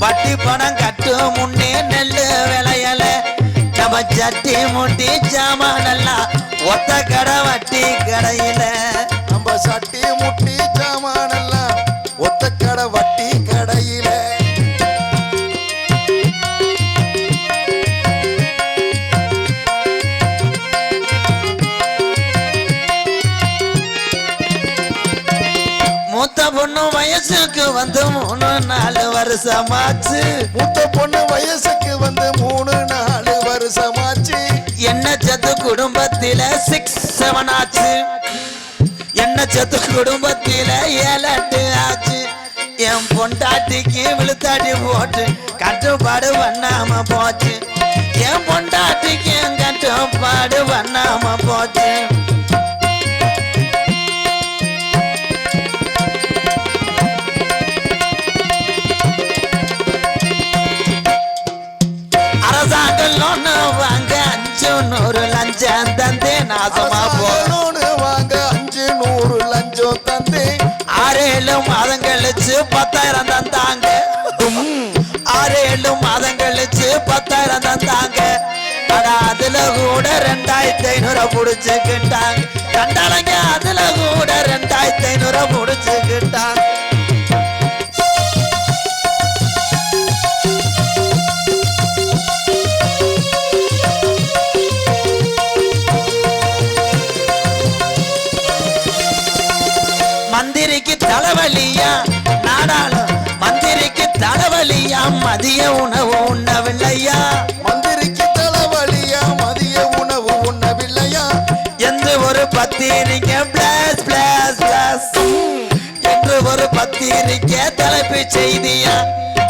பட்டி பணம் கட்டு முன்னே நெல்லு விளையல. நம்ம சட்டி முட்டி ஜாமானெல்லாம் ஒத்த கடை வட்டி கடையில. நம்ம சட்டி முட்டி சாமானெல்லாம் வயசுக்கு வந்து மூணு நாலு வருஷமாச்சு. மூத்த பொண்ணு வயசுக்கு வந்து மூணு நாலு வருஷமாச்சு. என்ன சத்து குடும்பத்தில சிக்ஸ் செவன் ஆச்சு. என்ன சத்து குடும்பத்தில ஏழட்டு ஆச்சு. என் பொண்டாட்டிக்கு விழுத்தாடி போட்டு கட்டுப்பாடு பண்ணாம போச்சு. என் பொண்டாட்டிக்கு கட்டுப்பாடு பண்ணாம நாசமா போ. லோனு வாங்க அஞ்சு நூறு லஞ்சம் தந்து. ஆறு ஏழு மாதம் கழிச்சு பத்தாயிரம் தந்தாங்க ஆறு ஏழு மாதம் கழிச்சு பத்தாயிரம் தந்தாங்க ஆனா அதுல கூட ரெண்டாயிரத்தி ஐநூறு புடிச்சுக்கிட்டாங்க. கண்டாளங்க அதுல கூட ரெண்டாயிரத்தி ஐநூறு புடிச்சுக்கிட்டாங்க. தலைவலியா நாடாளும் மந்திரிக்கு தலைவலியா மதிய உணவு உண்ணவில்லையா? மந்திரிக்கு தலைவலியா மதிய உணவு உண்ணவில்லையா? என்று ஒரு பத்திரிக்கை பிளஸ் பிளஸ் பிளஸ் என்று ஒரு பத்திரிக்கை தலைப்பு செய்தியா?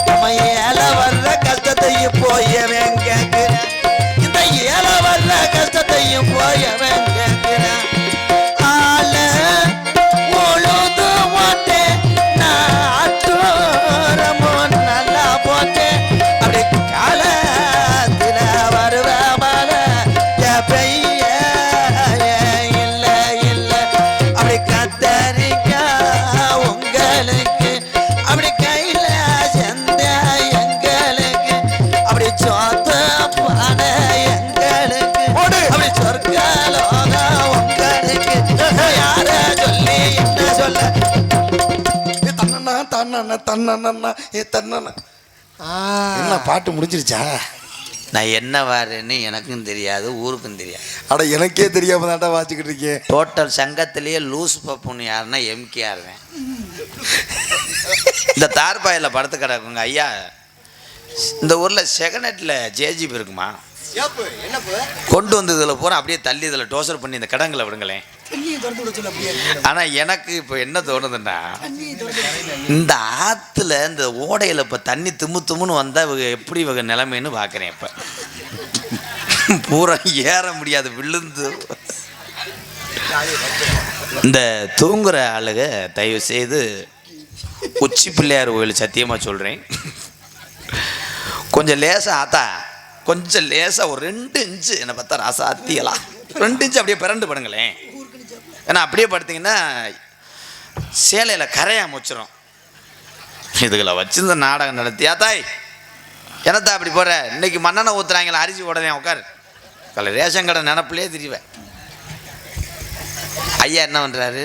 நம்ம ஏழ வர்ற கஷ்டத்தையும் போயவன் கேட்கிறேன். இந்த ஏழ வர்ற கஷ்டத்தையும் போயவன் தன்னண்ணா ஏ தன்னண்ணா. என்ன பாட்டு முடிஞ்சிருச்சா? நான் என்ன வாருன்னு எனக்கும் தெரியாது ஊருக்கும் தெரியாது. அட எனக்கே தெரியாம தாண்டா வாச்சிக்கிட்டு இருக்கேன் டோட்டல் சங்கத்திலேயே லூஸ் பப்புன்னு யாருன்னா எம்கேஆர் இந்த தார்பாயில் படுத்து கிடக்குங்க ஐயா. இந்த ஊரில் செகனெட்டில் ஜேஜிபி இருக்குமா? கொண்டு வந்து இதில் பூரா அப்படியே தள்ளி இதில் டோசர் பண்ணி இந்த கடங்களை விடுங்களேன். ஆனால் எனக்கு இப்போ என்ன தோணுதுன்னா இந்த ஆற்றுல இந்த ஓடையில் இப்போ தண்ணி திம்மு திம்முன்னு வந்தால் இவங்க எப்படி இவங்க நிலைமைன்னு பார்க்குறேன் இப்போ. பூரா ஏற முடியாது விழுந்து. இந்த தூங்குற ஆளுக தயவு செய்து உச்சி பிள்ளையார் கோயில் சத்தியமாக சொல்கிறேன் கொஞ்சம் லேசாக ஆத்தா. கொஞ்சம் லேசாக ஒரு ரெண்டு இன்ச்சு என்னை பார்த்தா ராசா அத்தியலாம் ரெண்டு இன்ச்சு அப்படியே பிறண்டு படுங்களேன். ஏன்னா அப்படியே படுத்திங்கன்னா சேலையில் கரையாக முச்சிரும் இதுகளை வச்சிருந்த நாடகம் நடத்தியா தாய்? என்னத்தா அப்படி போகிற இன்னைக்கு மண்ணெண்ணெய் ஊற்றுறாங்களே அரிசி உடனே உட்காரு. கலை ரேஷன் கடை நினப்பிலே திரிவேன் ஐயா என்ன பண்ணுறாரு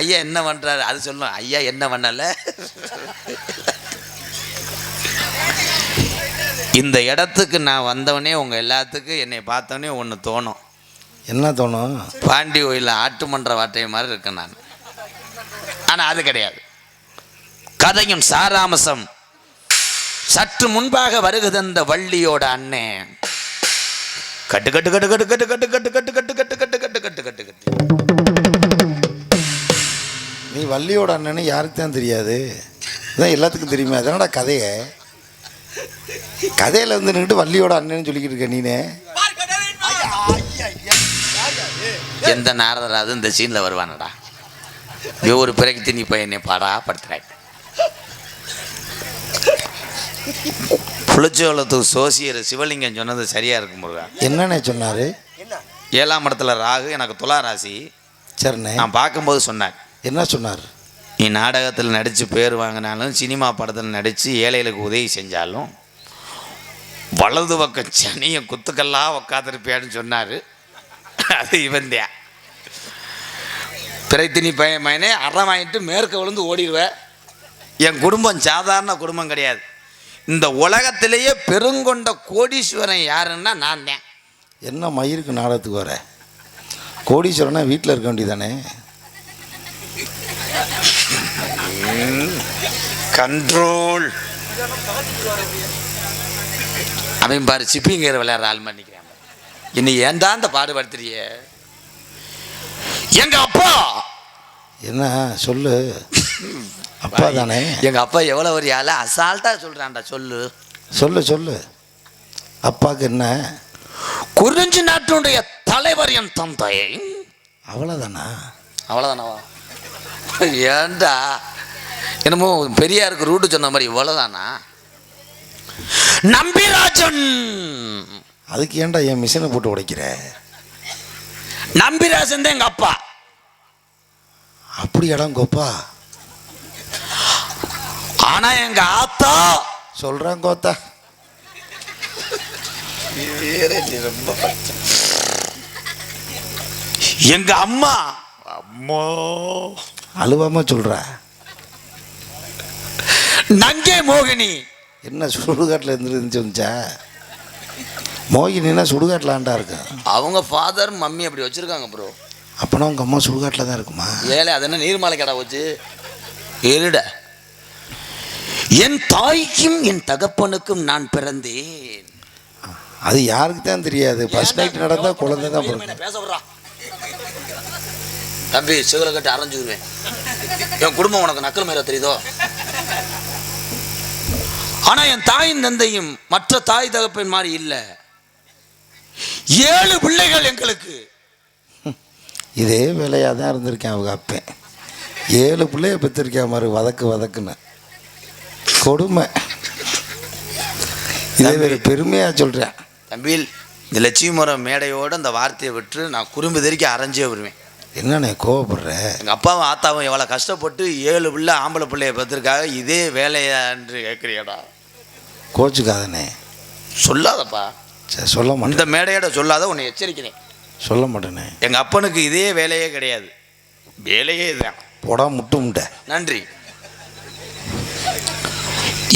ஐயா என்ன பண்ணுறாரு அது சொல்லணும் ஐயா என்ன பண்ணல? இந்த இடத்துக்கு நான் வந்தவனே உங்க எல்லாத்துக்கும் என்னை பார்த்தவனே ஒன்று தோணும் என்ன தோணும் பாண்டி கோயிலில் ஆட்டு மன்ற வாட்டை மாதிரி இருக்கேன் நான் ஆனால் அது கிடையாது கதையும் சாராம்சம் சற்று முன்பாக வருகுதந்த வள்ளியோட அண்ணன் கட்டு கட்டு கட்டு கட்டு கட்டு கட்டு கட்டு கட்டு கட்டு கட்டு கட்டு கட்டு கட்டு கட்டு கட்டு நீ வள்ளியோட அண்ணன்னு யாருக்கு தான் தெரியாது இதான் எல்லாத்துக்கும் தெரியுமே அதனடா கதையை கதையில வந்து நின்றுட்டு வள்ளியோட அண்ணன்னு சொல்லிக்கிட்டு இருக்க நீனே. எந்த நாரதராது இந்த சீனில் வருவானடா. ஒரு பிறகு திணி பையனை பாடா படுத்துறாங்க புளிச்சோளத்துக்கு சோசியர் சிவலிங்கம் சொன்னது சரியா இருக்கும் முருகா. என்னண்ணே சொன்னாரு? ஏழாம் இடத்துல ராகு எனக்கு துலா ராசி. சரிண்ணே. நான் பார்க்கும்போது சொன்னார். என்ன சொன்னார்? நீ நாடகத்தில் நடித்து பேர் வாங்கினாலும் சினிமா படத்தில் நடித்து ஏழைகளுக்கு உதவி செஞ்சாலும் வலது பக்கம் சனியை குத்துக்கல்லாக உக்காந்துருப்பியான்னு சொன்னார். அது இவன்தான் பிறைத்தினி பையன் மயனே அறம் வாங்கிட்டு மேற்க விழுந்து ஓடிடுவேன் என் குடும்பம் சாதாரண குடும்பம் கிடையாது. இந்த உலகத்திலேயே பெருங்கொண்ட கோடீஸ்வரன் யாருன்னா நான் தான் என்ன மயிருக்கு நாடகத்துக்கு வர? கோடீஸ்வரனா வீட்டில் இருக்க வேண்டியதானே? கண்ட்ரோல். அவன் பாரு சிப்பிங்கர் விளையாடுற ஆள் பண்ணிக்கிறான் இன்னை ஏன்டா இந்த பாடுபடுத்துறிய? எங்க அப்பா? என்ன சொல்லு. அப்பா தானே? எங்க அப்பா எவ்வளவு ஒரு ஆளு அசால்ட்டா சொல்றான்டா சொல்லு. சொல்லு சொல்லு. அப்பாவுக்கு என்ன? குறிஞ்சி நாட்டினுடைய தலைவர் என் தந்தை. அவ்வளோதானா அவ்வளோதானாவா ஏன்டா? என்னமோ பெரியாருக்கு ரூட்டு சொன்ன மாதிரி இவ்வளோதானா நம்பிராஜன்! அதுக்கு ஏன்டா என் மிஷினை போட்டு உடைக்கிற? நம்பிராஜன் தான் எங்க அப்பா. அப்படி இடம் கோப்பா ஆனா எங்க ஆத்தா. சொல்கிறேன் கோத்தா. எங்க அம்மா. அம்மா. அழுவாம சொல்கிற நங்கே மோகினி. என்ன சுடுகாட்டில் இருந்துருந்து வந்துச்சா? மோகினா சுடுகாட்டில் ஆண்டா இருக்கும் அவங்க ஃபாதர் மம்மி அப்படி வச்சிருக்காங்க ப்ரோ அப்போனா உங்கள் அம்மா சுடுகாட்டில் தான் இருக்குமா? ஏழை அது என்ன நீர்மலை கடை வச்சு இருட. என் தாய்க்கும் என் தகப்பனுக்கும் நான் பிறந்தேன். அது யாருக்கு தான் தெரியாது ஃபர்ஸ்ட் நைட் நடந்தால் குழந்தை தான் பேச விட்றா தம்பி சிவலை கட்டி அரைஞ்சுருவேன் என் குடும்பம் உனக்கு நக்கல் மேல தெரியுதோ? ஆனா என் தாயின் தந்தையும் மற்ற தாய் தகப்பன் மாதிரி இல்லை. ஏழு பிள்ளைகள் எங்களுக்கு. இதே வேலையாக தான் இருந்திருக்கேன் அவங்க அப்பேன் ஏழு பிள்ளைய பெற்றிருக்கேன் மாதிரி வதக்கு வதக்குன்னு. கொடுமை. இதே வேறு பெருமையாக சொல்கிறேன் தம்பியில் இந்த லட்சுமிபுரம் மேடையோட அந்த வார்த்தையை விட்டு நான் குறும்பு தெறிக்க அரைஞ்சே வருவேன். என்னண்ணே கோவப்படுற? எங்கள் அப்பாவும் ஆத்தாவும் எவ்வளோ கஷ்டப்பட்டு ஏழு பிள்ளை ஆம்பளை பிள்ளைய பெற்றிருக்காங்க. இதே வேலையா என்று கேட்குறியடா கோச்சுக்காதண்ணே. சொல்லாதப்பா. சரி சொல்ல மாட்டேன். இந்த மேடையோட சொல்லாத உன்னை எச்சரிக்கிறேன். சொல்ல மாட்டேனே. எங்கள் அப்பனுக்கு இதே வேலையே கிடையாது. வேலையே இதுதான். போடா முட்டு முட்டை. நன்றி.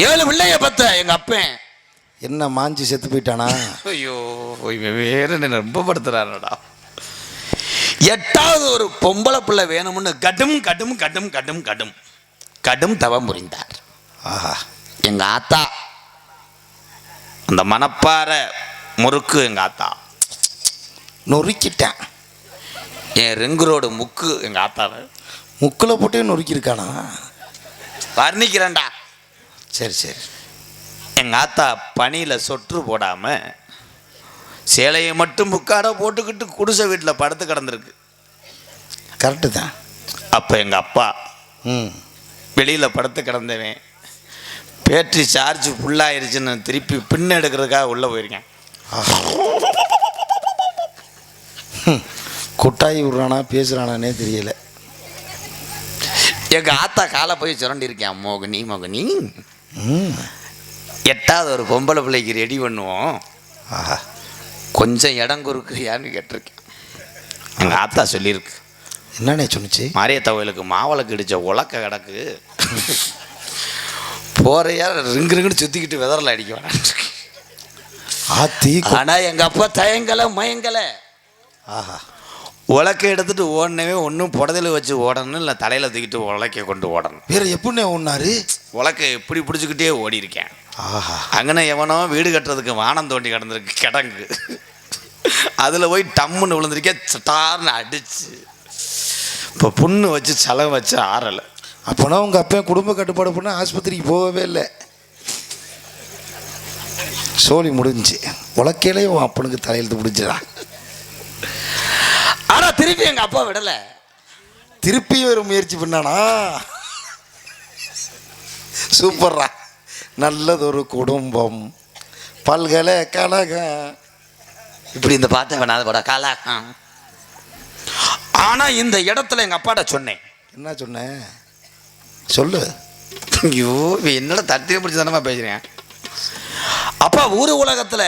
ஏழு பிள்ளைய பத்த எங்க அப்பன். என்ன மாஞ்சி செத்து போயிட்டானா? ஐயோ வேற என்ன ரொம்ப படுத்துறாருடா எட்டாவது ஒரு பொம்பளை பிள்ளை வேணும்னு கடும் கடும் கடும் கடும் கடும். கடும் தவம் புரிந்தார் ஆஹா. எங்க ஆத்தா அந்த மணப்பாறை முறுக்கு எங்க ஆத்தா. நொறுக்கிட்டேன். என் ரிங்கு ரோடு முக்கு எங்க ஆத்தாவை. முக்கில் போட்டே நொறுக்கியிருக்கானா? வர்ணிக்கிறேன்டா. சரி சரி. எங்க ஆத்தா பனியில் சொற்று போடாம சேலையை மட்டும் முக்காட போட்டுக்கிட்டு குடிசை வீட்டில் படுத்து கிடந்திருக்கு. கரெக்டு தான். அப்போ எங்கள் அப்பா ம். வெளியில் படுத்து கிடந்தவன். பேட்டரி சார்ஜ் ஃபுல்லாயிருச்சுன்னு திருப்பி பின் எடுக்கிறதுக்காக உள்ளே போயிருக்கேன். கொட்டாயி விட்றானா பேசுகிறானானே தெரியல. எங்கள் ஆத்தா காலை போய் சுரண்டிருக்கேன். மோகினி மோகினி. எட்டாவது ஒரு பொம்பளை பிள்ளைக்கு ரெடி பண்ணுவோம். ஆஹா. கொஞ்சம் இடம் குறுக்குறியான்னு கேட்டிருக்கேன். எங்கள் ஆத்தா சொல்லியிருக்கு. என்னண்ணே சொன்னிச்சு? மாரியத்த கோயிலுக்கு மாவளக்கு இடிச்ச உலக்க கிடக்கு. போறையா ரிங்கு ரிங்குன்னு சுற்றிக்கிட்டு விதரில் அடிக்க வேணாம் ஆத்தி ஆனால் எங்கள் அப்பா தயங்கலை மயங்கலை. ஆஹா. உலக்க எடுத்துட்டு ஓடனவே ஒன்றும் புடதையில் வச்சு ஓடணும் இல்லை தலையில் தூக்கிட்டு உலக்கைய கொண்டு ஓடணும். வேற எப்படிண்ணே ஒன்றாரு உலக்கை இப்படி பிடிச்சிக்கிட்டே ஓடி இருக்கேன் அங்கன எவனோ வீடு கட்டுறதுக்கு வானம் தோண்டி கிடந்திருக்கு கிடங்கு. அதில் போய் டம்முன்னு விழுந்திருக்கேன் சட்டார்னு அடிச்சு. இப்போ புண்ணு வச்சு சலம் வச்சு ஆறலை. அப்போனா உங்கள் அப்பா குடும்ப கட்டுப்பாடு பண்ண ஆஸ்பத்திரிக்கு போகவே இல்லை. சோலி முடிஞ்சுச்சு உலக்கையிலே உன் அப்பனுக்கு தலையெழுத்து முடிஞ்சிடா ஆனால் திருப்பி எங்கள் அப்பா விடலை. திருப்பி ஒரு முயற்சி பண்ணானா? சூப்பர்ரா. நல்லதொரு குடும்பம். பல்கலைக்கழகம் இப்படி இந்த பாட்டை வேணாத பட காலா ஆனால் இந்த இடத்துல எங்கள் அப்பாட்ட சொன்னேன். என்ன சொன்னேன் சொல்லு. ஐயோ என்னடா தட்டியை பிடிச்சி தானமா பேசுகிறேன் அப்பா ஊர் உலகத்தில்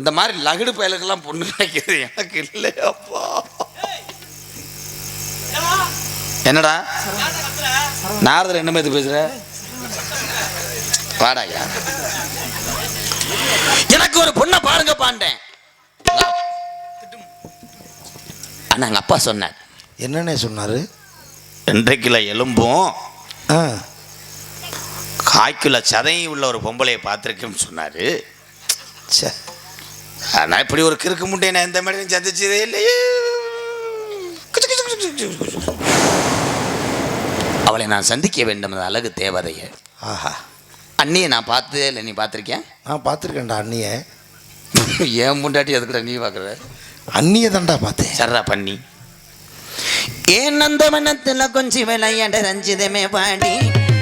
இந்த மாதிரி லகுடு பயலுக்கெல்லாம் பொண்ணு கிடைக்கிறது எனக்கு இல்லை அப்பா. என்னடா? நாரதர் என்ன மாதிரி பேசுற? வாடாயா எனக்கு ஒரு பொண்ணை பாருங்க பாண்டேன். அண்ணா எங்கள் அப்பா சொன்னார். என்னண்ணே சொன்னார்? ரெண்டரை கிலோ எலும்பும் கிலோ சதையும் உள்ள ஒரு பொம்பளையை பார்த்துருக்கேன்னு சொன்னார். சே. ஆனால் இப்படி ஒரு கிறுக்கு முட்டையை நான் எந்த மேடையும் சந்திச்சதே இல்லையே. அவளை நான் சந்திக்க வேண்டும் அழகு தேவதையை. ஆஹா. அண்ணியை நான் பார்த்ததே இல்லை. நீ பார்த்துருக்கேன் நான் பார்த்துருக்கேன்டா அண்ணியை. ஏன் முண்டாட்டி எதுக்குடா நீ பார்க்குற? அண்ணியை தான்டா பார்த்தேன். சர்ரா பண்ணி. ஏன் நந்தவனத்துல கொஞ்சி விளையாட ரஞ்சிதமே பாடி?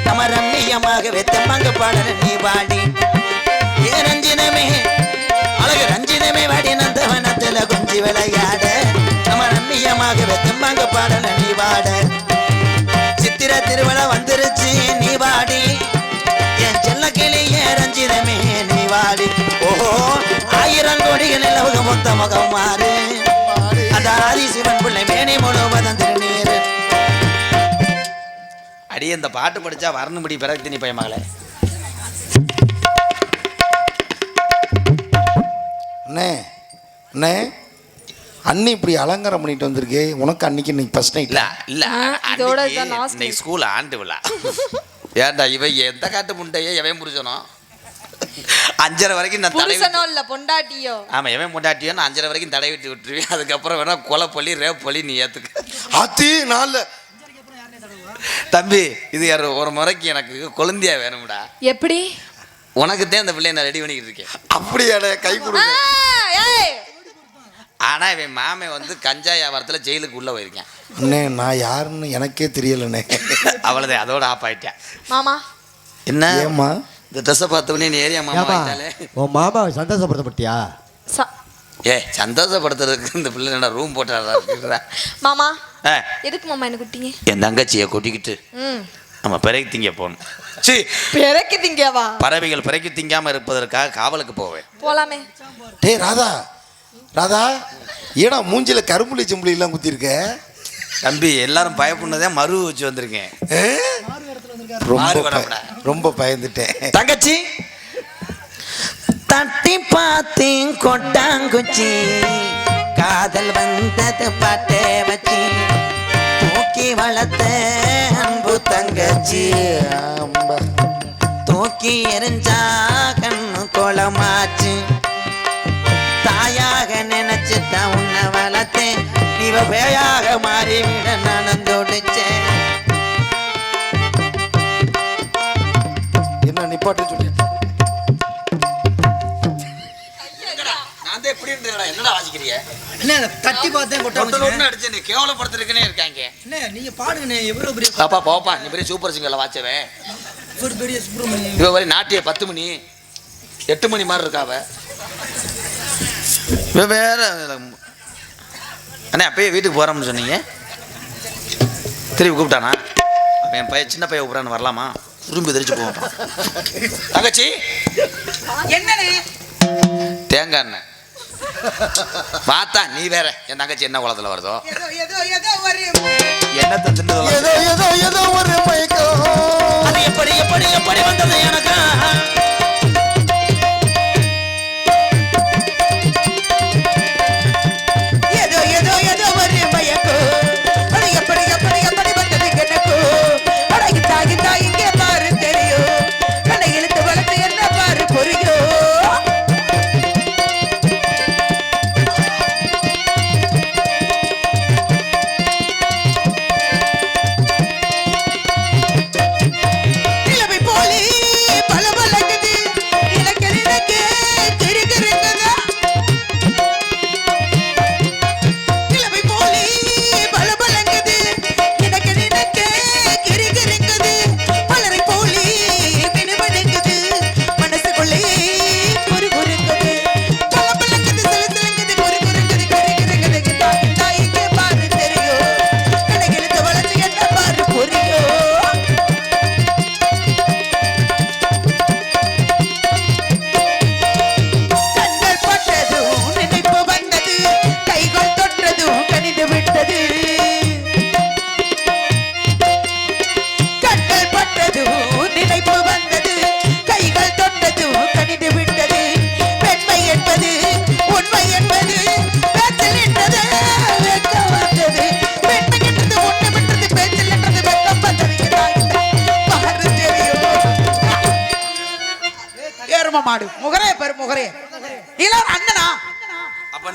நம்ம ரம்மியமாக வெத்தமாங்க பாடல நீ பாடி. ஏ ரஞ்சிதமே அழகு ரஞ்சிதமே வாடி நந்தவனத்துல கொஞ்சி விளையாட? நம்ம ரம்மியமாக வெத்தமாங்க பாடல நீ பாட. சித்திர திருவிழா வந்துருச்சு நீ செல்ல ரஞ்சிதமே நீ வாடி ஓஹோ ஆயிரம் கோடிகள் நிலவுக மொத்த முகம் மாறு. அந்த ஆதி சிவன் பிள்ளை மேனி முழுவதும் திருநீர் அடி இந்த பாட்டு படிச்சா வரணும்படி பிறகு திணி பயமகளே அண்ணே அண்ணே அண்ணி இப்படி அலங்காரம் பண்ணிட்டு வந்திருக்கே. உனக்கு அன்னைக்கு இன்னைக்கு ஃபர்ஸ்ட் நைட் இல்ல இல்ல இதோட ஸ்கூல் ஆண்டு விழா. ஏன்டா இவன் எந்த காட்டு முட்டையே எவன் புரிச்சனோ அஞ்சரை வரைக்கும் நான் தடை புருஷனோ இல்ல பொண்டாட்டியோ? ஆமா எவன் முண்டாட்டியோ நான் அஞ்சரை வரைக்கும் தடை விட்டு விட்டுருவேன். அதுக்கப்புறம் வேணா கொலை பள்ளி ரேப் பள்ளி நீ ஏத்துக்க. அத்தி நாளில். தம்பி இது யார்? ஒரு முறைக்கு எனக்கு குழந்தையா வேணும்டா. எப்படி? உனக்கு தான் இந்த பிள்ளைய நான் ரெடி பண்ணிக்கிட்டு இருக்கேன். அப்படியாடே கை ஆ, கொடுங்க. ஏய், ஆனா இவன் மாமே வந்து கஞ்சா வியாபாரத்துல ஜெயிலுக்கு உள்ள போயிருக்கேன். அண்ணே நான் யாருன்னு எனக்கே தெரியலண்ணே. அவ்வளோதான் அதோட ஆஃப் ஆயிட்டேன். மாமா. என்ன? ஏம்மா? இந்த ட்ரெஸ்ஸை பார்த்தவொடனே நீ ஏரியா மாமா ஆயிட்டாலே உன் மாமாவை சந்தோஷப்படுத்தப்பட்டியா? ச- ஏ சந்தோஷப்படுத்துறதுக்கு இந்த பிள்ளை என்ன ரூம் போட்டாரா மாமா ஆ. எதுக்கு மாமா என்ன குட்டிங்க என் தங்கச்சியை கூட்டிக்கிட்டு ம். நம்ம பிறகு திங்க போகணும். சி பிறக்கு திங்கவா? பறவைகள் பிறகு திங்காம இருப்பதற்காக காவலுக்கு போவேன். போலாமே. டேய் ராதா. ராதா ஏடா மூஞ்சில கரும்புளி செம்புளி எல்லாம் குத்திருக்க? தம்பி எல்லாரும் பயப்படுனதே மறு வச்சு வந்திருக்கேன்? ரொம்ப பயந்துட்டேன். தங்கச்சி? தட்டி பார்த்தேன் கொட்டாங்குச்சி. காதல் வந்தது பாட்டே வச்சு. தூக்கி வளர்த்த அன்பு தங்கச்சி. தூக்கி எரிஞ்சா கண்ணு கோலமாச்சு தாயாக நினைச்சுதான் உன்னை வளர்த்தேன். இவ பேயாக மாறிவிட நானும் துடிச்சேன் அண்ணே அதை தட்டி பார்த்தேன். அடிச்சு நீ கேவலப்படுத்திருக்கனே இருக்காங்க. அண்ணே நீங்க பாடுங்கண்ணே எவ்வளவு பெரிய பாப்பா போப்பா நீ பெரிய சூப்பர் சிங்கர்ல வாச்சவன் ஒரு பெரிய சுப்பிரமணியம் இவ வரை நாட்டிய பத்து மணி எட்டு மணி மாதிரி இருக்காவ இவ வேற அண்ணே அப்பயே வீட்டுக்கு போறோம்னு சொன்னீங்க. திருப்பி கூப்பிட்டானா? அப்ப என் பையன் சின்ன பையன் கூப்பிடான்னு வரலாமா? திரும்பி தெரிச்சு போவோம். தங்கச்சி? என்னண்ணே தேங்காய் எண்ணெய். பார்த்தா நீ வேற. என் தங்கச்சி என்ன குளத்துல வருதோ? ஏதோ ஏதோ ஏதோ ஒரு என்னத்தை தின்னு ஏதோ ஏதோ ஏதோ ஒரு மயக்கம். அது எப்படி எப்படி எப்படி வந்தது எனக்கு?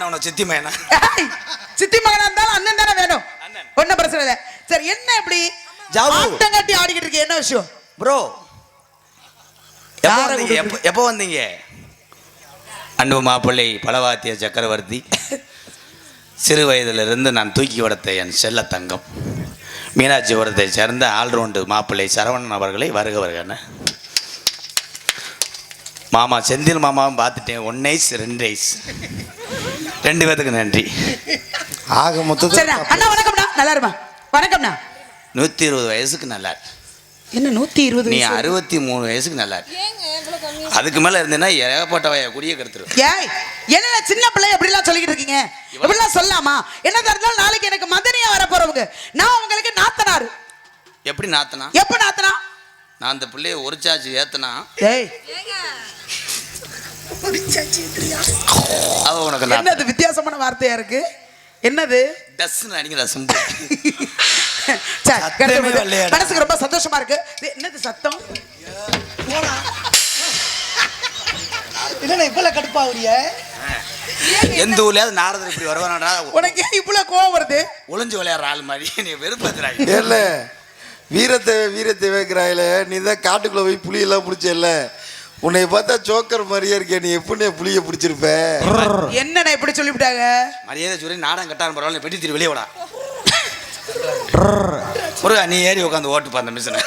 உனக்கு சித்தி ஏய், சித்தி மகனா இருந்தாலும் அண்ணன் தானே வேணும். அண்ணன். ஒன்னும் பிரச்சனை இல்லை. சரி என்ன இப்படி. ஆட்டம் கட்டி ஆடிக்கிட்டு இருக்கு என்ன விஷயம்? ப்ரோ எப்போ எப்போ வந்தீங்க? அன்பு மாப்பிள்ளை பலவாத்திய சக்கரவர்த்தி. சிறு வயதிலிருந்து நான் தூக்கி வளர்த்த என் செல்ல தங்கம். மீனாட்சிபுரத்தை சேர்ந்த ஆல்ரவுண்டு மாப்பிள்ளை சரவணன் அவர்களை வருக வருகன்னு மாமா செந்தில் மாமாவும் பார்த்துட்டேன். ஒன் ஐஸ் ரெண்டு ஐஸ். ரெண்டு பேத்துக்கு நன்றி. ஆக சரி மொத்தத்தில் அண்ணா வணக்கம்ண்ணா. நல்லா இருமா வணக்கம்ண்ணா. நூற்றி இருபது வயசுக்கு நல்லா இருக்கு. என்ன நூத்தி இருபது நீ? அறுபத்தி மூணு வயசுக்கு நல்லா இருக்கு. அதுக்கு மேலே இருந்தேன்னா ஏகப்பட்ட வய குடியே கெடுத்துரும். ஏய் என்ன சின்ன பிள்ளை எப்படிலாம் சொல்லிக்கிட்டு இருக்கீங்க? இப்படிலாம் சொல்லலாமா என்ன இருந்தாலும் நாளைக்கு எனக்கு மதனியா வர போறவங்க நான் உங்களுக்கு நாத்தனார். எப்படி நாத்தனா? எப்ப நாத்தனா? நான் அந்த பிள்ளைய ஒரு சார்ஜ் ஏத்தனா. ஏய். அவ உனக்கு என்னது வித்தியாசமான வார்த்தையா இருக்கு? என்னது? டஸ்ன்னு அடிக்கிற சிம்பு. மனசுக்கு ரொம்ப சந்தோஷமா இருக்கு. இது என்னது சத்தம்? இல்லைண்ணா இப்பெல்லாம் கடுப்பாவுறிய எந்த ஊர்லயாவது நாரதர் இப்படி வருவானடா? உனக்கு ஏன் இவ்வளவு கோவம் வருது? ஒளிஞ்சு விளையாடுற ஆள் மாதிரி. நீ வெறுப்பேத்துறாய். ஏல வீரத்தை வீரத்தை வைக்கிறாயில நீ தான் காட்டுக்குள்ள போய் புளியெல்லாம் பிடிச்சல உன்னை பார்த்தா ஜோக்கர் மாதிரியே இருக்கே நீ எப்படி புளிய பிடிச்சிருப்ப? என்னண்ணா இப்படி சொல்லிவிட்டாங்க? மரியாதை சொல்லி நாடகம் கட்டான பரவாயில்ல பெட்டி திரு வெளியே விடா. முருகா நீ ஏறி உட்காந்து ஓட்டு அந்த மிஷினை.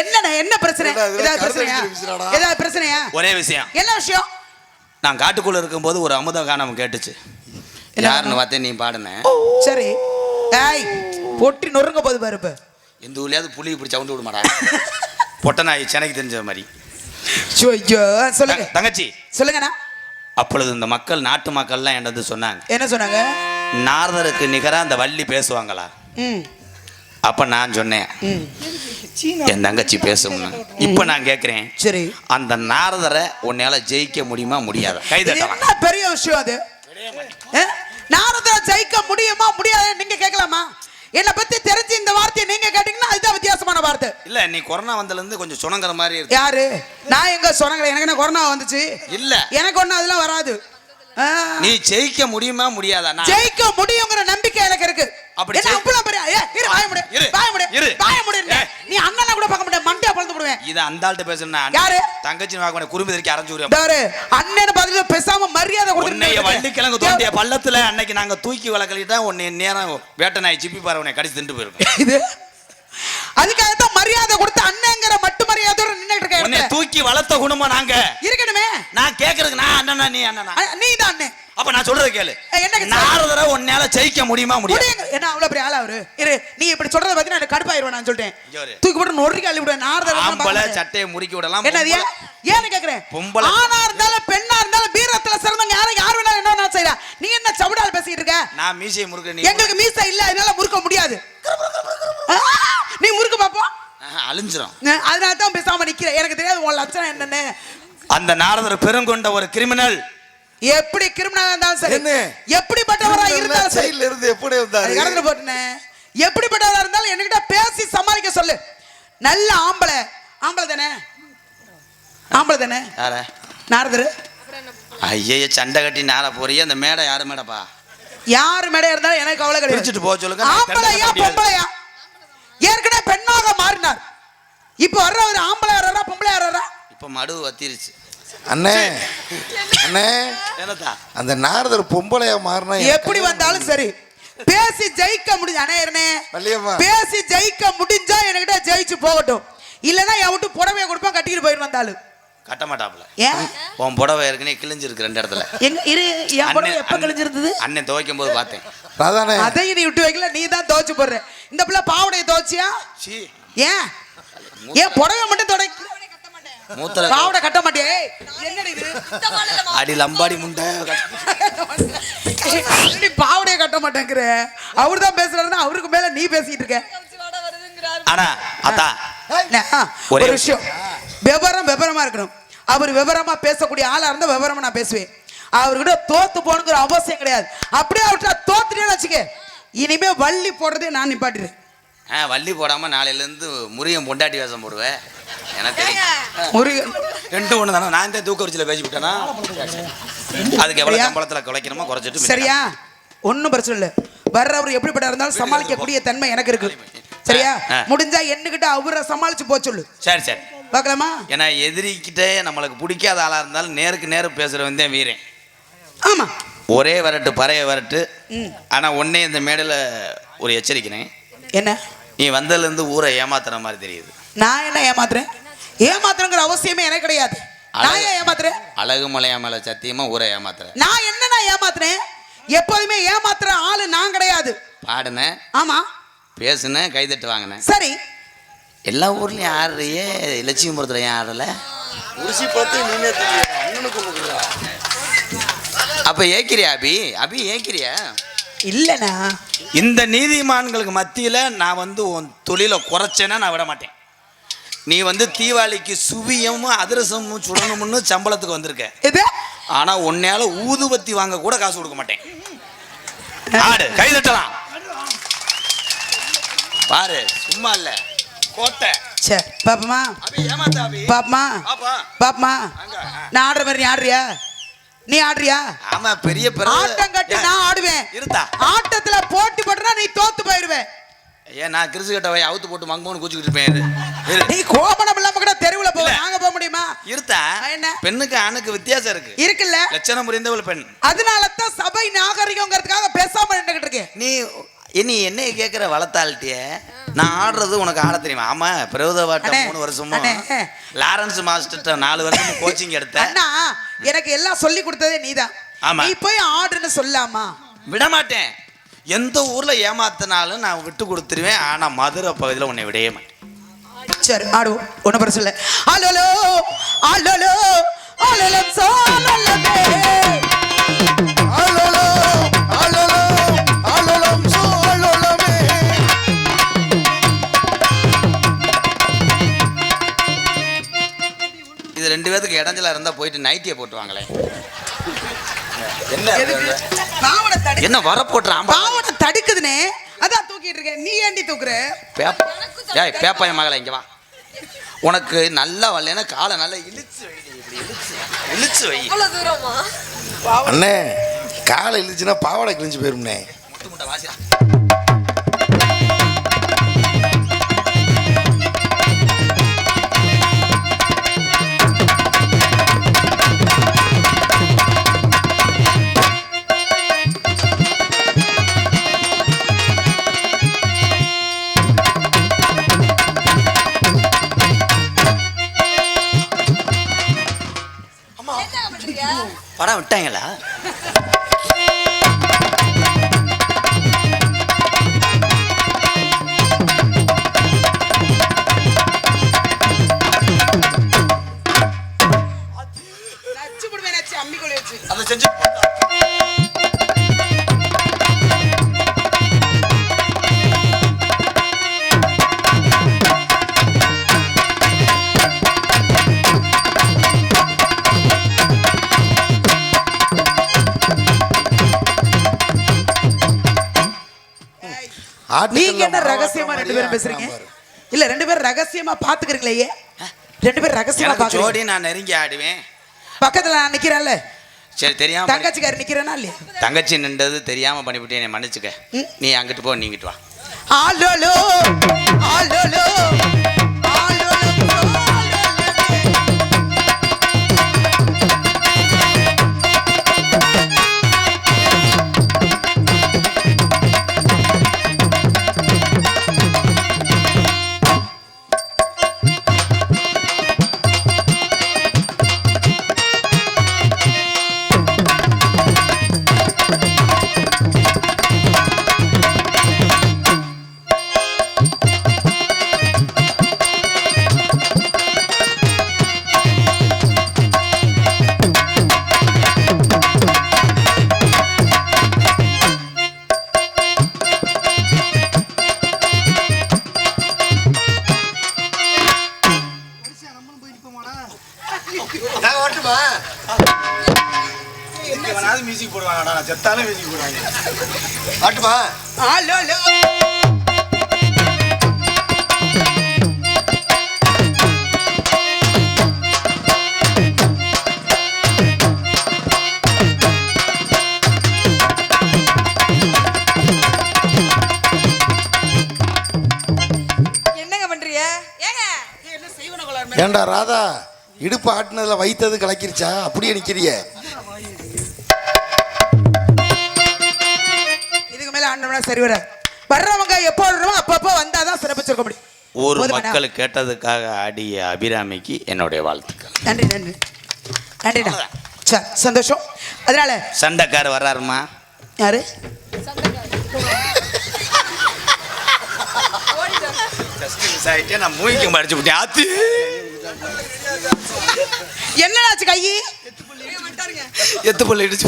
என்னண்ணா என்ன பிரச்சனை? என்னடா இது, ஏதாவது பிரச்சனையா? ஏதாவது பிரச்சனையா? ஒரே விஷயம். என்ன விஷயம்? நான் காட்டுக்குள்ள இருக்கும்போது ஒரு அமுத காணாம கேட்டுச்சு. யாருன்னு பார்த்தேன் நீ பாடுனேன் சரி. ஏய் பொட்டி நொறுங்க போது பாரு இப்ப. எந்த ஊர்லயாவது புளி இப்படி சவுண்டு விட மாட்டா பொட்ட நாய் சென்னைக்கு தெரிஞ்ச மாதிரி. சொல்லுங்க. தங்கச்சி. சொல்லுங்கண்ணா. அப்பொழுது இந்த மக்கள் நாட்டு மக்கள்லாம் வந்து சொன்னாங்க. என்ன சொன்னாங்க? நாரதருக்கு நிகராக அந்த வள்ளி பேசுவாங்களா? ம். அப்ப நான் சொன்னேன். என் தங்கச்சி பேசும்னு இப்ப நான் கேட்கிறேன் சரி. அந்த நாரதரை உன்னால ஜெயிக்க முடியுமா முடியாதா? கை இது தட்டலாம். என்ன பெரிய விஷயம் அது? நாரதரை ஜெயிக்க முடியுமா முடியாது நீங்க கேட்கலாமா என்னை பத்தி தெரிஞ்சு இந்த வார்த்தையை நீங்க கேட்டீங்கன்னா அதுதான் வித்தியாசமான வார்த்தை. இல்ல நீ கொரோனா வந்ததுல இருந்து கொஞ்சம் சுணங்குற மாதிரி இருக்கு. யாரு? நான் எங்க சொன்னாங்க எனக்கு என்ன கொரோனா வந்துச்சு? இல்ல. எனக்கு ஒண்ணும் அதெல்லாம் வராது. நீ ஜெயிக்க முடியுமா முடியாதா? ஜெயிக்க முடியுங்கிற நம்பிக்கை எனக்கு இருக்கு. அப்படி அவ்வளவு பெரிய ஏ, இரு வாய முடி. இரு. வாய முடி. இரு. வாய முடி ஏய். நீ அண்ணனை கூட பார்க்க மாட்டேன் மண்டையா பழந்து போடுவேன். இத அந்த ஆள்கிட்ட பேசுனா யாரு? தங்கச்சி பார்க்க குறும்பு தெரிக்க அரைஞ்சு விடுவேன். பாரு அண்ணன் பேசாம மரியாதை உன்னைய கொடுத்து வள்ளிக்கிழங்கு தோண்டிய பள்ளத்துல அன்னைக்கு நாங்க தூக்கி வளர்க்கலிட்டா உன்னை நேரம் வேட்டை நாய் சிப்பி பாரு உன்னை கடிச்சு திண்டு போயிருக்கும். இது அதுக்காக தான் மரியாதை கொடுத்து அண்ணங்கிற மட்டு மரியாதையோட நின்னுட்டு இருக்க உன்னை. தூக்கி வளர்த்த குடும்பம் நாங்க? இருக்கணுமே. நான் கேக்குறதுக்கு நான் அண்ணனா நீ அண்ணனா? நீ தான் அண்ணன் அப்ப நான் சொல்றது கேளு. என்ன? நாரதரை உன்னால ஜெயிக்க முடியுமா முடியுங்க. என்ன அவ்வளவு பெரிய ஆளா அவரு? இரு நீ இப்படி சொல்றத பத்தி நான் கடுப்பாயிருவேன் நான் சொல்லிட்டேன். தூக்கி போட்டு நொறுக்கி அள்ளி விடுவேன். நாரதர் சட்டையை முறுக்கி விடலாம் என்னது ஏன்? பொம்பளை- ஏன்னு கேக்குறேன்? பொம்பளை- ஆணா இருந்தாலும் பெண்ணா இருந்தாலும் வீரத்துல சிறந்தவங்க யாரும் யார் வேணாலும் என்ன வேணாலும் செய்யலாம் நீ என்ன சவுடால் பேசிட்டு இருக்க? நான் மீசையை முறுக்க நீ எங்களுக்கு மீசை இல்ல அதனால முறுக்க முடியாது. நீ முறுக்கு பாப்போம் அழிஞ்சிரும். அதனால தான் பேசாம நிக்கிற எனக்கு தெரியாது உன் லட்சணம் என்னன்னு. அந்த நாரதர் பெருங்கொண்ட ஒரு கிரிமினல். எப்படி கிரிமினலா இருந்தாலும் சரி? எப்படிப்பட்டவரா இருந்தாலும் சரி. இருந்து எப்படி அது வந்தாரு கடந்து போட்டுனே. எப்படிப்பட்டவரா இருந்தாலும் என்கிட்ட பேசி சமாளிக்க சொல்லு. நல்ல ஆம்பளை. ஆம்பளை தானே? ஆம்பளை தானே யார? நாரதரு? ஐயைய சண்டை கட்டி நார போறிய அந்த மேடை யாரு மேடப்பா? யாரு மேடையா இருந்தாலும் எனக்கு கவலை கிடையாது. பிரிச்சுட்டு போக சொல்லுங்க. ஆம்பளையா. பொம்பளையா? ஏற்கனவே பெண்ணாக மாறினார். இப்ப வர்றவர் ஆம்பளை வர்றாரா பொம்பளை வர்றாரா இப்ப மடு வத்திருச்சு. அண்ணே அண்ணே அந்த நாரதர் பொம்பளையா மாறினா எப்படி வந்தாலும் சரி. பேசி ஜெயிக்க முடிஞ்சு வள்ளியம்மா. பேசி ஜெயிக்க முடிஞ்சா என்கிட்ட ஜெயிச்சு போகட்டும். இல்லனா என் விட்டு புடவைய கொடுப்பேன் கட்டிட்டு போயிட்டு வந்தாலும். கட்ட மாட்டாப்ல ஏன்? உன் புடவை ஏற்கனவே கிழிஞ்சிருக்கு ரெண்டு இடத்துல. எங்க இரு என் புடவை எப்ப கிழிஞ்சிருந்தது? அண்ணன் துவைக்கும் போது பார்த்தேன். ராதானே அதையும் நீ விட்டு வைக்கல நீ தான் துவைச்சு போடுற. இந்த பிள்ளை பாவடைய துவைச்சியா? ஏன்? ஏன் புடவை மட்டும் தொடை மூத்தல பாவடை கட்ட மாட்டியா? ஏய், என்னடி இது? அடி லம்பாடி முண்டை. நீ பாவடைய கட்ட மாட்டேங்கிற? அவர் தான் பேசுறாருன்னா அவருக்கு மேல நீ பேசிட்டு இருக்க. ஆனா அத்தா. என்ன, ஆ, ஒரே ஒரு விஷயம். விவரம் விவரமா இருக்கணும். அவர் விவரமா பேசக்கூடிய ஆளா இருந்தா விவரமா நான் பேசுவேன். அவர்கிட்ட தோத்து போகணுங்கிற அவசியம் கிடையாது. அப்படியே அவர்கிட்ட தோத்துட்டேன்னு வச்சுக்க இனிமே வள்ளி போடுறதே நான் நிப்பாட்டிடுறேன் ஆ வள்ளி போடாம நாளையில இருந்து முருகன் பொண்டாட்டி வேஷம் போடுவேன் எனக்கு தெரியும். முருகன். ரெண்டும் ஒன்று தானே? நான் தான் தூக்க வரிச்சியில் பேசி விட்டேனா? அதுக்கு எவ்வளோ சரியா? சம்பளத்தில் குலைக்கணுமோ குறைச்சிட்டு சரியா? ஒன்றும் பிரச்சனை இல்லை. வர்றவர் எப்படிப்பட்ட இருந்தாலும் சமாளிக்கக்கூடிய தன்மை எனக்கு இருக்கு. சரியா. முடிஞ்சா என்னகிட்ட அவரை சமாளிச்சு போக சொல்லு. சரி சரி. பார்க்கலாமா? ஏன்னா எதிரிக்கிட்டே நம்மளுக்கு பிடிக்காத ஆளாக இருந்தாலும் நேருக்கு நேரு பேசுகிறவன் தான் வீரன். ஆமா. ஒரே வரட்டு பறைய வரட்டு. ஆனால் ஒன்னே இந்த மேடையில் ஒரு எச்சரிக்கிறேன். என்ன? நீ வந்ததுலேருந்து ஊரை ஏமாத்துற மாதிரி தெரியுது. நான் என்ன ஏமாத்துறேன்? ஏமாத்துறங்கிற அவசியமே எனக்கு கிடையாது. நான் ஏன் ஏமாத்துறேன்? அழகு மலையா மேலே சத்தியமாக ஊரை ஏமாத்துற. நான் என்ன நான் ஏமாத்துறேன்? எப்போதுமே ஏமாத்துற ஆளு நான் கிடையாது. பாடினேன். ஆமா. பேசுனேன் கைதட்டு வாங்கினேன். சரி. எல்லா ஊர்லேயும் ஆடுறியே லட்சுமிபுரத்தில் ஏன் ஆடலை? உருசி பார்த்து நீனே அண்ணனுக்கு கொடுக்குறா அப்போ ஏக்கிறியா அபி? அபி ஏக்கிறியா? இல்லண்ணா. இந்த நீதிமான்களுக்கு மத்தியில் நான் வந்து உன் தொழிலை குறைச்சேன்னா நான் விட மாட்டேன். நீ வந்து தீபாவளிக்கு சுவியமும் அதிரசமும் சுடணும்னு சம்பளத்துக்கு வந்திருக்க. இது ஆனால் உன்னையால ஊதுபத்தி வாங்க கூட காசு கொடுக்க மாட்டேன். ஆடு கை தட்டலாம். பாரு சும்மா இல்ல. சரி பாப்பமா. பாப்பமா. பாப்பா. பாப்பமா. நான் ஆடுற மாதிரி நீ ஆடுறியா? நீ ஆடுறியா? ஆமா பெரிய ஆட்டம் கட்டி நான் ஆடுவேன். இருந்தா ஆட்டத்துல போட்டி போட்டுனா நீ தோத்து போயிருவேன் ஏன் நான் கிறிசு கட்ட வை அவுத்து போட்டு மங்கமோன்னு கூச்சிக்கிட்டு இருப்பேன் இரு. இரு. நீ கோபணம் இல்லாம கூட தெருவுல இல்ல. நாங்க போக முடியுமா? இருத்தா என்ன? பெண்ணுக்கு ஆணுக்கு வித்தியாசம் இருக்கு. இருக்குல்ல. லட்சணம் புரிந்தவள் பெண். அதனால தான் சபை நாகரிகங்கிறதுக்காக பேசாம நின்றுகிட்டு இருக்கேன். நீ நீ என்னைய கேட்குற வளர்த்தாள்ட்டிய நான் ஆடுறது உனக்கு ஆட தெரியுமா? ஆமா பிரபுதவாட்டம் அண்ணே, மூணு வருஷமும் அண்ணே. லாரன்ஸ் மாஸ்டர்கிட்ட நாலு வருஷமும் கோச்சிங் எடுத்த. அண்ணா எனக்கு எல்லாம் சொல்லி கொடுத்ததே நீதான். ஆமா. நீ போய் ஆடுன்னு சொல்லாமா? விட மாட்டேன் எந்த ஊர்ல ஏமாத்தினாலும் நான் விட்டு கொடுத்துருவேன். ஆனா மதுரை பகுதியில் உன்னை விடவே மாட்டேன். சரி ஆடுவோம் ஒன்றும் பிரச்சனை இல்லை. ஆலோலோ ஆலோலோ ஆலோலம் சோலலமே. ஆலோலோ ஆலோலோ. ரெண்டு பேத்துக்கு இடைஞ்சலா இருந்தா போயிட்டு நைட்டியை போட்டு வாங்களேன் என்ன என்ன வர போட்டுறான் பாவனை தடுக்குதுனே. அதான் தூக்கிட்டு இருக்கேன். நீ ஏண்டி தூக்குற? பேப்பா ஏய் பேப்பா என் மகளை இங்க வா. உனக்கு நல்லா வரலன்னா காலை நல்லா இழுச்சு இழுச்சு. இழுச்சு வை. தூரமா? அண்ணே காலை இழுச்சுன்னா பாவாடை கிழிஞ்சு போயிரும்ண்ணே. முட்டு முட்டை வாசிடா. படம் விட்டாங்களா? பேரும் பேசுறீங்க? இல்ல ரெண்டு பேரும் ரகசியமா பாத்துக்கிறீங்களே ரெண்டு பேரும் ரகசியமா பாக்குறீங்க? ஜோடி நான் நெருங்கி ஆடுவேன். பக்கத்துல நான் நிக்கிறேன்ல. சரி தெரியாம தங்கச்சிக்காரர் நிக்கிறேனா இல்லையா? தங்கச்சி நின்றது தெரியாம பண்ணிவிட்டு என்னை மன்னிச்சுக்க. நீ அங்கிட்டு போ நீங்கிட்டு வா. ஆலோலோ ஆலோலோ. ஆட்டுமா? Hello hello. ஏண்டா ராதா இடுப்பு ஆட்டினதுல வைத்தது கலக்கிருச்சா? அப்படியே நிக்கிறிய. ஆண்டவனா சரி வராது. வர்றவங்க எப்போ வரணுமோ அப்பப்போ வந்தாதான் சிறப்பிச்சிருக்க முடியும். ஒரு போதுமாடா? மக்கள் கேட்டதுக்காக ஆடிய அபிராமிக்கு என்னுடைய வாழ்த்துக்கள். நன்றி நன்றி. நன்றிடா. சரி சந்தோஷம். அதனால சண்டைக்கார் வர்றாருமா? யாரு? நான் மூவிக்கு மடிச்சு விட்டேன். ஆத்து! என்னடாச்சு கையி எத்து புள்ள இடிச்சு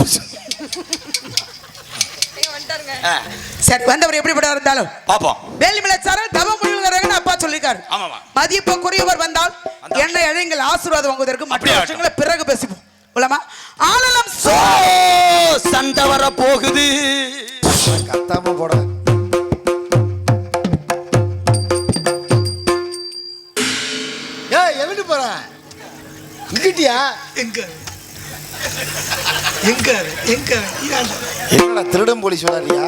சரி வந்தவர் எப்படிப்பட்டவர் இருந்தாலும்? பாப்போம். வேலிமலை சாரல் தவ முடிவுங்கிறாங்கன்னு அப்பா சொல்லியிருக்காரு. ஆமாமா. மதிப்புக்குரியவர் வந்தால் என்ன இழைங்கள் ஆசீர்வாதம் வாங்குவதற்கு மற்ற விஷயங்களை பிறகு பேசிப்போம். உள்ளமா? ஆனலம் ஓ சண்டை வர போகுது கத்தாம போட. ஏய் எங்கிட்டு போற? இங்கிட்டியா? எங்க? எங்க என்னடா திருடம் போலீஸ் வராரியா?